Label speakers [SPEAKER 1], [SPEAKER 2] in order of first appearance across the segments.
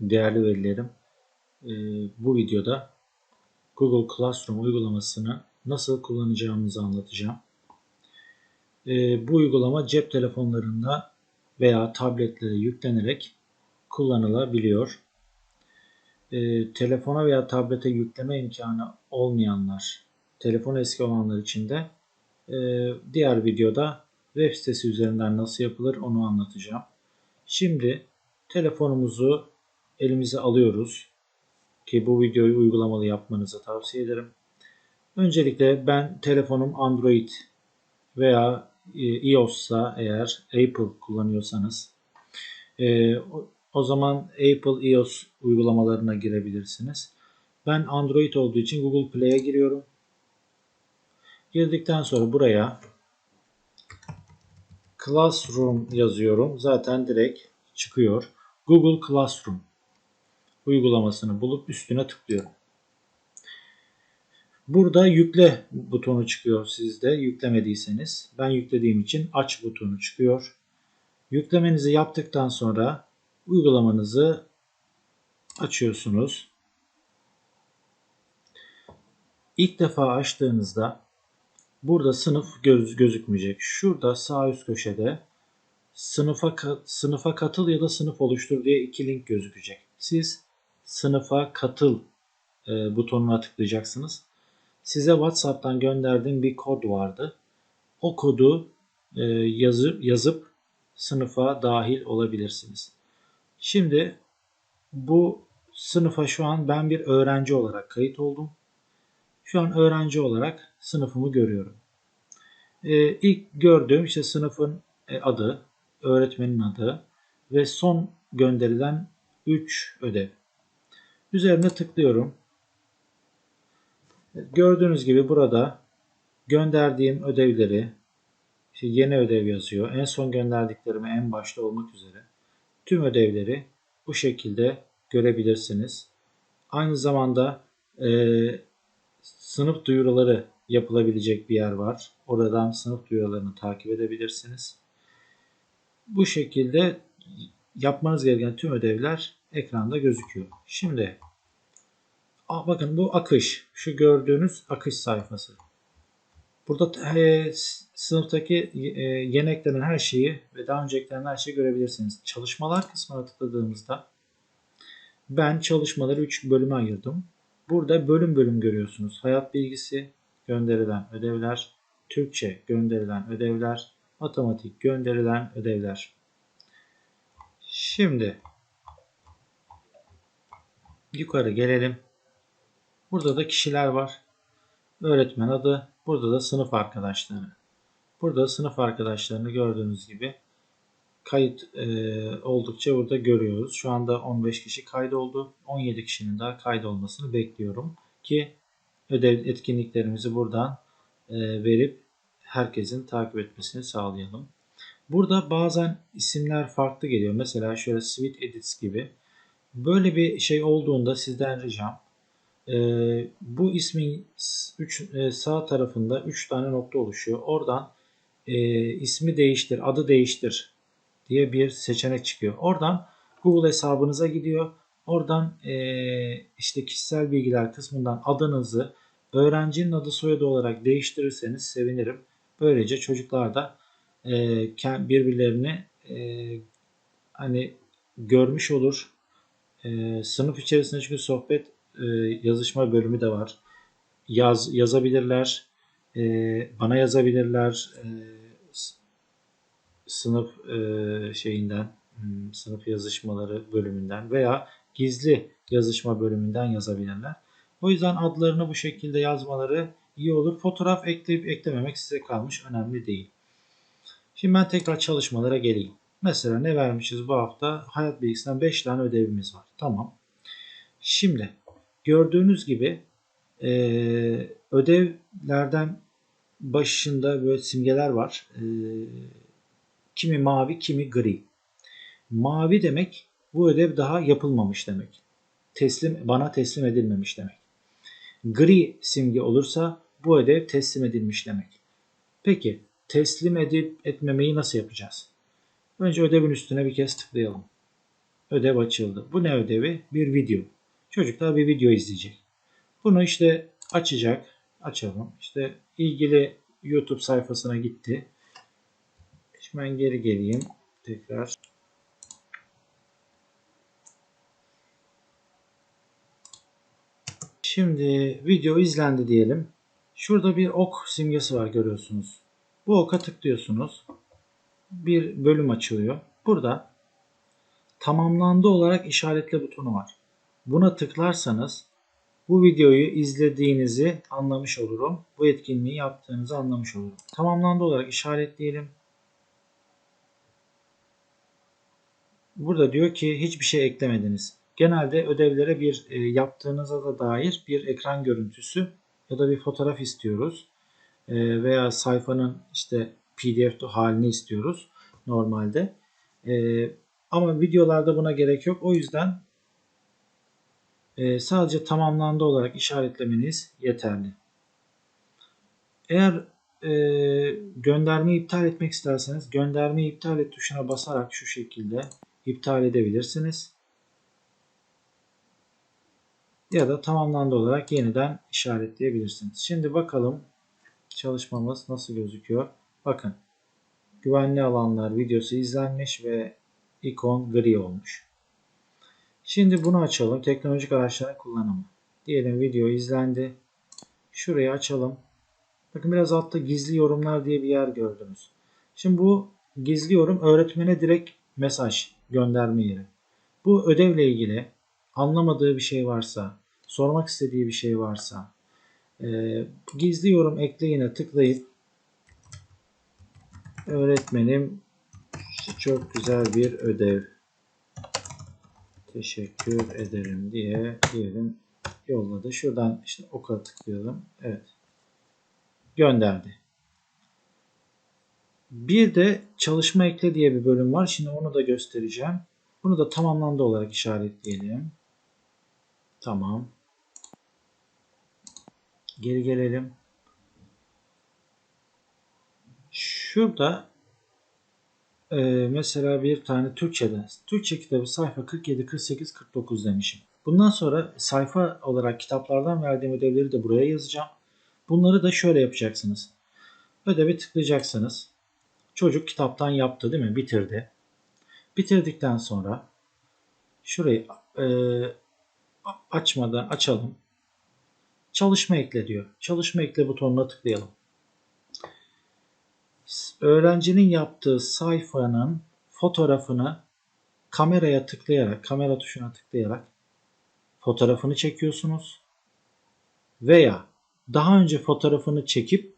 [SPEAKER 1] Değerli velilerim, e, bu videoda Google Classroom uygulamasını nasıl kullanacağımızı anlatacağım. E, bu uygulama cep telefonlarında veya tabletlere yüklenerek kullanılabiliyor. E, telefona veya tablete yükleme imkanı olmayanlar, telefon eski olanlar için de diğer videoda web sitesi üzerinden nasıl yapılır onu anlatacağım. Şimdi telefonumuzu elimize alıyoruz. Ki bu videoyu uygulamalı yapmanızı tavsiye ederim. Öncelikle ben telefonum Android veya e, iOS'sa eğer Apple kullanıyorsanız e, o zaman Apple iOS uygulamalarına girebilirsiniz. Ben Android olduğu için Google Play'e giriyorum. Girdikten sonra buraya Classroom yazıyorum. Zaten direkt çıkıyor. Google Classroom uygulamasını bulup üstüne tıklıyorum. Burada yükle butonu çıkıyor sizde yüklemediyseniz. Ben yüklediğim için aç butonu çıkıyor. Yüklemenizi yaptıktan sonra uygulamanızı açıyorsunuz. İlk defa açtığınızda burada sınıf göz, gözükmeyecek. Şurada sağ üst köşede sınıfa sınıfa katıl ya da sınıf oluştur diye iki link gözükecek. Siz sınıfa katıl e, butonuna tıklayacaksınız. Size WhatsApp'tan gönderdiğim bir kod vardı. O kodu e, yazıp yazıp sınıfa dahil olabilirsiniz. Şimdi bu sınıfa şu an ben bir öğrenci olarak kayıt oldum. Şu an öğrenci olarak sınıfımı görüyorum. Ee, ilk gördüğüm işte sınıfın e, adı, öğretmenin adı ve son gönderilen 3 ödev. Üzerine tıklıyorum. Gördüğünüz gibi burada gönderdiğim ödevleri işte yeni ödev yazıyor. En son gönderdiklerimi en başta olmak üzere tüm ödevleri bu şekilde görebilirsiniz. Aynı zamanda e, sınıf duyuruları yapılabilecek bir yer var. Oradan sınıf duyurularını takip edebilirsiniz. Bu şekilde yapmanız gereken tüm ödevler ekranda gözüküyor. Şimdi bakın bu akış. Şu gördüğünüz akış sayfası. Burada e, sınıftaki e, yeni her şeyi ve daha önce eklenen her şeyi görebilirsiniz. Çalışmalar kısmına tıkladığımızda ben çalışmaları 3 bölüme ayırdım. Burada bölüm bölüm görüyorsunuz. Hayat bilgisi, gönderilen ödevler, Türkçe gönderilen ödevler, matematik gönderilen ödevler. Şimdi yukarı gelelim. Burada da kişiler var. Öğretmen adı. Burada da sınıf arkadaşları. Burada sınıf arkadaşlarını gördüğünüz gibi kayıt e, oldukça burada görüyoruz. Şu anda 15 kişi kaydoldu. 17 kişinin daha kaydolmasını bekliyorum ki ödev etkinliklerimizi buradan e, verip herkesin takip etmesini sağlayalım. Burada bazen isimler farklı geliyor. Mesela şöyle Sweet Edits gibi. Böyle bir şey olduğunda sizden ricam e, bu ismin üç, e, sağ tarafında 3 tane nokta oluşuyor. Oradan e, ismi değiştir, adı değiştir diye bir seçenek çıkıyor. Oradan Google hesabınıza gidiyor. Oradan e, işte kişisel bilgiler kısmından adınızı öğrencinin adı soyadı olarak değiştirirseniz sevinirim. Böylece çocuklar da e, birbirlerini e, hani görmüş olur. E, sınıf içerisinde çünkü sohbet e, yazışma bölümü de var. Yaz yazabilirler, e, bana yazabilirler. E, sınıf e, şeyinden, hmm, sınıf yazışmaları bölümünden veya gizli yazışma bölümünden yazabilirler. O yüzden adlarını bu şekilde yazmaları iyi olur. Fotoğraf ekleyip eklememek size kalmış. Önemli değil. Şimdi ben tekrar çalışmalara geleyim. Mesela ne vermişiz bu hafta? Hayat bilgisinden 5 tane ödevimiz var. Tamam. Şimdi gördüğünüz gibi e, ödevlerden başında böyle simgeler var. E, kimi mavi, kimi gri. Mavi demek bu ödev daha yapılmamış demek. Teslim bana teslim edilmemiş demek. Gri simge olursa bu ödev teslim edilmiş demek. Peki teslim edip etmemeyi nasıl yapacağız? Önce ödevin üstüne bir kez tıklayalım. ödev açıldı. Bu ne ödevi? Bir video. Çocuklar bir video izleyecek. Bunu işte açacak. Açalım. İşte ilgili YouTube sayfasına gitti. Şimdi ben geri geleyim. Tekrar. Şimdi video izlendi diyelim. Şurada bir ok simgesi var görüyorsunuz. Bu oka tıklıyorsunuz. Bir bölüm açılıyor. Burada tamamlandı olarak işaretle butonu var. Buna tıklarsanız bu videoyu izlediğinizi anlamış olurum. Bu etkinliği yaptığınızı anlamış olurum. Tamamlandı olarak işaretleyelim. Burada diyor ki hiçbir şey eklemediniz. Genelde ödevlere bir e, yaptığınıza da dair bir ekran görüntüsü ya da bir fotoğraf istiyoruz. E, veya sayfanın işte pdf halini istiyoruz normalde. E, ama videolarda buna gerek yok. O yüzden sadece tamamlandı olarak işaretlemeniz yeterli. Eğer e, göndermeyi iptal etmek isterseniz göndermeyi iptal et tuşuna basarak şu şekilde iptal edebilirsiniz. Ya da tamamlandı olarak yeniden işaretleyebilirsiniz. Şimdi bakalım çalışmamız nasıl gözüküyor. Bakın güvenli alanlar videosu izlenmiş ve ikon gri olmuş. Şimdi bunu açalım. Teknolojik araçların kullanımı. Diyelim video izlendi. Şurayı açalım. Bakın biraz altta gizli yorumlar diye bir yer gördünüz. Şimdi bu gizli yorum öğretmene direkt mesaj gönderme yeri. Bu ödevle ilgili anlamadığı bir şey varsa, sormak istediği bir şey varsa e, gizli yorum ekleyine tıklayıp öğretmenim çok güzel bir ödev teşekkür ederim diye diyelim yolladı. Şuradan işte oka tıklayalım. Evet. Gönderdi. Bir de çalışma ekle diye bir bölüm var. Şimdi onu da göstereceğim. Bunu da tamamlandı olarak işaretleyelim. Tamam. Geri gelelim. Şurada e, mesela bir tane Türkçe'de Türkçe kitabı sayfa 47, 48, 49 demişim. Bundan sonra sayfa olarak kitaplardan verdiğim ödevleri de buraya yazacağım. Bunları da şöyle yapacaksınız. Ödevi tıklayacaksınız. Çocuk kitaptan yaptı değil mi? Bitirdi. Bitirdikten sonra şurayı e, açmadan açalım. Çalışma ekle diyor. Çalışma ekle butonuna tıklayalım. Öğrencinin yaptığı sayfanın fotoğrafını kameraya tıklayarak, kamera tuşuna tıklayarak fotoğrafını çekiyorsunuz. Veya daha önce fotoğrafını çekip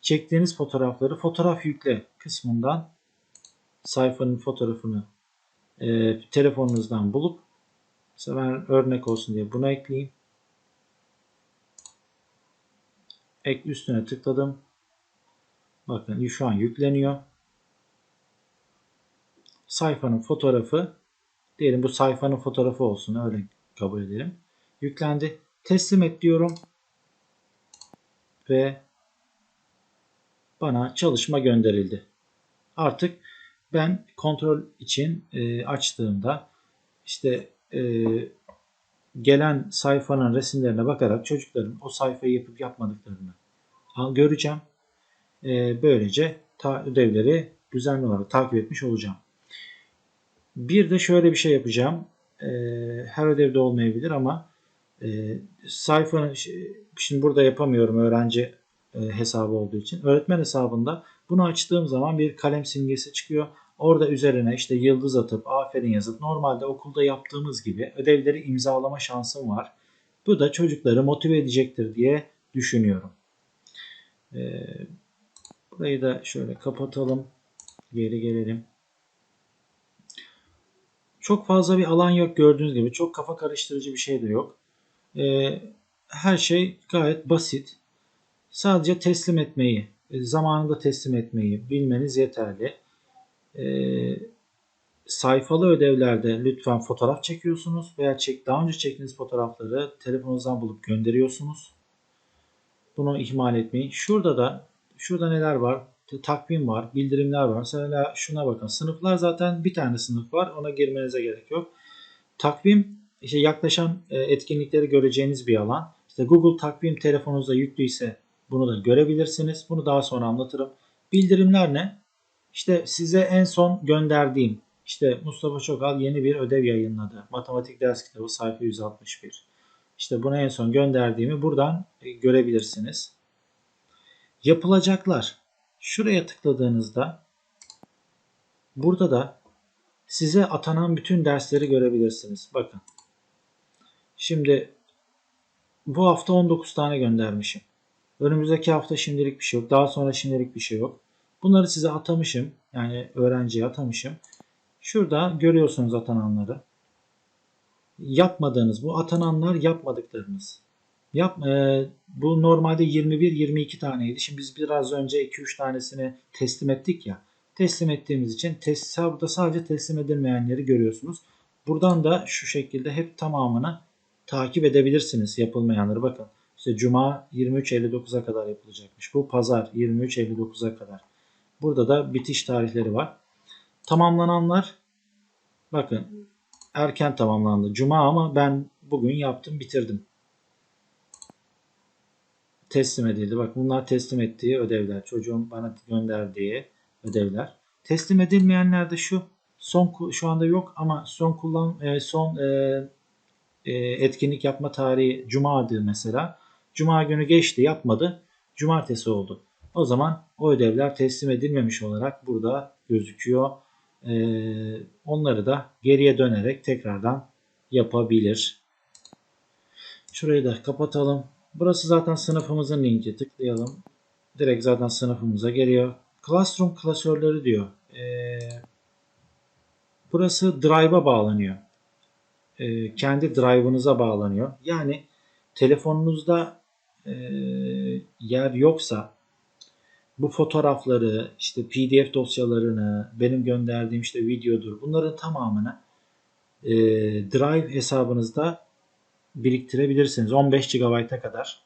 [SPEAKER 1] çektiğiniz fotoğrafları fotoğraf yükle kısmından sayfanın fotoğrafını e, telefonunuzdan bulup mesela ben örnek olsun diye buna ekleyeyim. Ek üstüne tıkladım. Bakın şu an yükleniyor. Sayfanın fotoğrafı diyelim bu sayfanın fotoğrafı olsun öyle kabul edelim. Yüklendi. Teslim et diyorum. Ve bana çalışma gönderildi. Artık ben kontrol için e, açtığımda işte e, gelen sayfanın resimlerine bakarak çocukların o sayfayı yapıp yapmadıklarını göreceğim. E, böylece ödevleri düzenli olarak takip etmiş olacağım. Bir de şöyle bir şey yapacağım. E, her ödevde olmayabilir ama e, sayfanın şimdi burada yapamıyorum öğrenci e, hesabı olduğu için. Öğretmen hesabında bunu açtığım zaman bir kalem simgesi çıkıyor. Orada üzerine işte yıldız atıp aferin yazıp normalde okulda yaptığımız gibi ödevleri imzalama şansım var. Bu da çocukları motive edecektir diye düşünüyorum. Ee, burayı da şöyle kapatalım. Geri gelelim. Çok fazla bir alan yok gördüğünüz gibi. Çok kafa karıştırıcı bir şey de yok. Ee, her şey gayet basit. Sadece teslim etmeyi, e, zamanında teslim etmeyi bilmeniz yeterli. Ee, sayfalı ödevlerde lütfen fotoğraf çekiyorsunuz veya çek, daha önce çektiğiniz fotoğrafları telefonunuzdan bulup gönderiyorsunuz. Bunu ihmal etmeyin. Şurada da şurada neler var? takvim var, bildirimler var. Mesela şuna bakın. Sınıflar zaten bir tane sınıf var. Ona girmenize gerek yok. Takvim işte yaklaşan e, etkinlikleri göreceğiniz bir alan. İşte Google takvim telefonunuzda yüklüyse bunu da görebilirsiniz. Bunu daha sonra anlatırım. Bildirimler ne? İşte size en son gönderdiğim işte Mustafa Çokal yeni bir ödev yayınladı. Matematik ders kitabı sayfa 161. İşte bunu en son gönderdiğimi buradan e, görebilirsiniz. Yapılacaklar. Şuraya tıkladığınızda burada da size atanan bütün dersleri görebilirsiniz. Bakın. Şimdi bu hafta 19 tane göndermişim. Önümüzdeki hafta şimdilik bir şey yok. Daha sonra şimdilik bir şey yok. Bunları size atamışım. Yani öğrenciye atamışım. Şurada görüyorsunuz atananları. Yapmadığınız bu atananlar yapmadıklarınız. Yap, e, bu normalde 21-22 taneydi. Şimdi biz biraz önce 2-3 tanesini teslim ettik ya. Teslim ettiğimiz için tes, burada sadece teslim edilmeyenleri görüyorsunuz. Buradan da şu şekilde hep tamamını takip edebilirsiniz yapılmayanları. Bakın işte Cuma 23.59'a kadar yapılacakmış. Bu Pazar 23.59'a kadar. Burada da bitiş tarihleri var. Tamamlananlar bakın erken tamamlandı. Cuma ama ben bugün yaptım bitirdim. Teslim edildi. Bak bunlar teslim ettiği ödevler. Çocuğun bana gönderdiği ödevler. Teslim edilmeyenler de şu. Son şu anda yok ama son kullan e, son e, e, etkinlik yapma tarihi Cuma'dı mesela. Cuma günü geçti yapmadı. Cumartesi oldu. O zaman o ödevler teslim edilmemiş olarak burada gözüküyor. Onları da geriye dönerek tekrardan yapabilir. Şurayı da kapatalım. Burası zaten sınıfımızın linki. Tıklayalım. Direkt zaten sınıfımıza geliyor. Classroom klasörleri diyor. Ee, burası Drive'a bağlanıyor. Ee, kendi Drive'ınıza bağlanıyor. Yani telefonunuzda e, yer yoksa bu fotoğrafları, işte PDF dosyalarını, benim gönderdiğim işte videodur bunların tamamını e, Drive hesabınızda biriktirebilirsiniz. 15 GB'a kadar.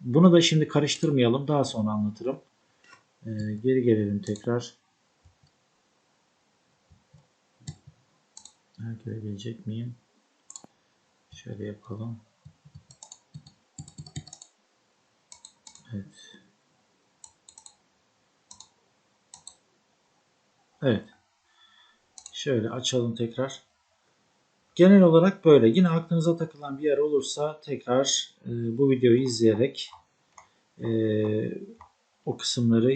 [SPEAKER 1] Bunu da şimdi karıştırmayalım. Daha sonra anlatırım. E, geri gelelim tekrar. Herkese gelecek miyim? Şöyle yapalım. Evet. Evet. Şöyle açalım tekrar. Genel olarak böyle. Yine aklınıza takılan bir yer olursa tekrar e, bu videoyu izleyerek e, o kısımları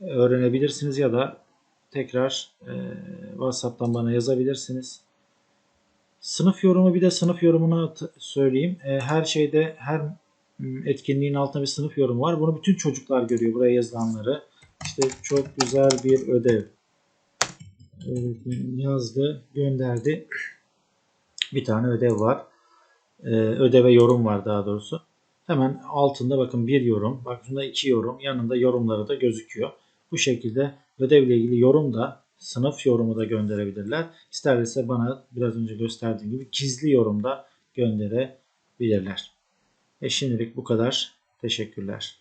[SPEAKER 1] öğrenebilirsiniz ya da tekrar e, WhatsApp'tan bana yazabilirsiniz. Sınıf yorumu bir de sınıf yorumunu söyleyeyim. E, her şeyde her etkinliğin altında bir sınıf yorumu var. Bunu bütün çocuklar görüyor buraya yazılanları. İşte çok güzel bir ödev. Yazdı, gönderdi. Bir tane ödev var. Ee, ödeve yorum var daha doğrusu. Hemen altında bakın bir yorum, bakın iki yorum, yanında yorumları da gözüküyor. Bu şekilde ödevle ilgili yorum da sınıf yorumu da gönderebilirler. İsterse bana biraz önce gösterdiğim gibi gizli yorum da gönderebilirler. E şimdilik bu kadar. Teşekkürler.